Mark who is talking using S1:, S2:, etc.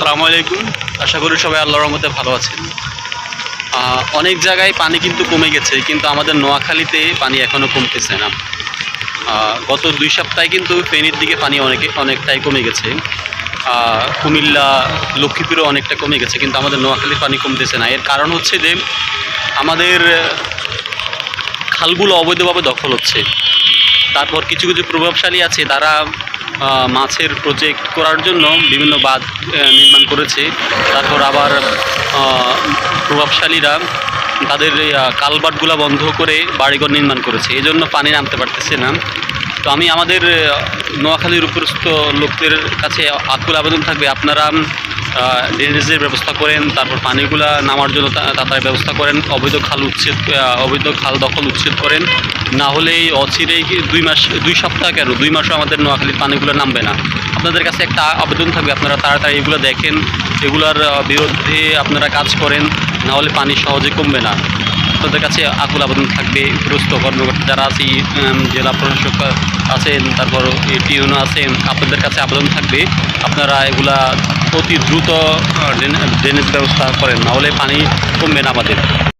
S1: আসসালামু আলাইকুম। আশা করি সবাই আল্লাহর রহমতে ভালো আছেন। অনেক জায়গায় পানি কিন্তু কমে গেছে, কিন্তু আমাদের নোয়াখালীতে পানি এখনও কমতেছে না। গত দুই সপ্তাহে কিন্তু ফেনীর দিকে পানি অনেকে, অনেকটাই কমে গেছে। কুমিল্লা, লক্ষ্মীপুরও অনেকটা কমে গেছে, কিন্তু আমাদের নোয়াখালীর পানি কমতেছে না। এর কারণ হচ্ছে যে আমাদের খালগুলো অবৈধভাবে দখল হচ্ছে। তারপর কিছু কিছু প্রভাবশালী আছে তারা মাছের প্রজেক্ট করার জন্য বিভিন্ন বাঁধ নির্মাণ করেছে। তারপর আবার প্রভাবশালীরা তাদের আহ, বন্ধ করে বাড়িঘর নির্মাণ করেছে। এই জন্য পানি নামতে পারতেছে না। তো আমি আমাদের নোয়াখালীর উপরস্থ লোকদের কাছে আকুল আবেদন থাকবে। আপনারা ড্রেনেজের ব্যবস্থা করেন, তারপর পানিগুলা নামার জন্য তাড়াতাড়ি ব্যবস্থা করেন, অবৈধ খাল উচ্ছেদ অবৈধ খাল দখল উচ্ছেদ করেন। না হলে এই অচিরেই দুই মাস, দুই সপ্তাহ কেন? দুই মাসও আমাদের নোয়াখালীর পানিগুলো নামবে না। আপনাদের কাছে একটা আবেদন থাকবে, আপনারা তাড়াতাড়ি এগুলো দেখেন। এগুলার বিরুদ্ধে আপনারা কাজ করেন, না হলে পানি সহজে কমবে না। আপনাদের কাছে আকুল আবেদন থাকবে উপরস্থ কর্মকর্তা যারা আছে জেলা প্রশাসক আছেন, তারপর টিউনো আছেন, আপনাদের কাছে আবেদন থাকবে। আপনারা এগুলা অতি দ্রুত ড্রেনেজ ব্যবস্থা করেন। নাহলে পানি কমবে না আমাদের।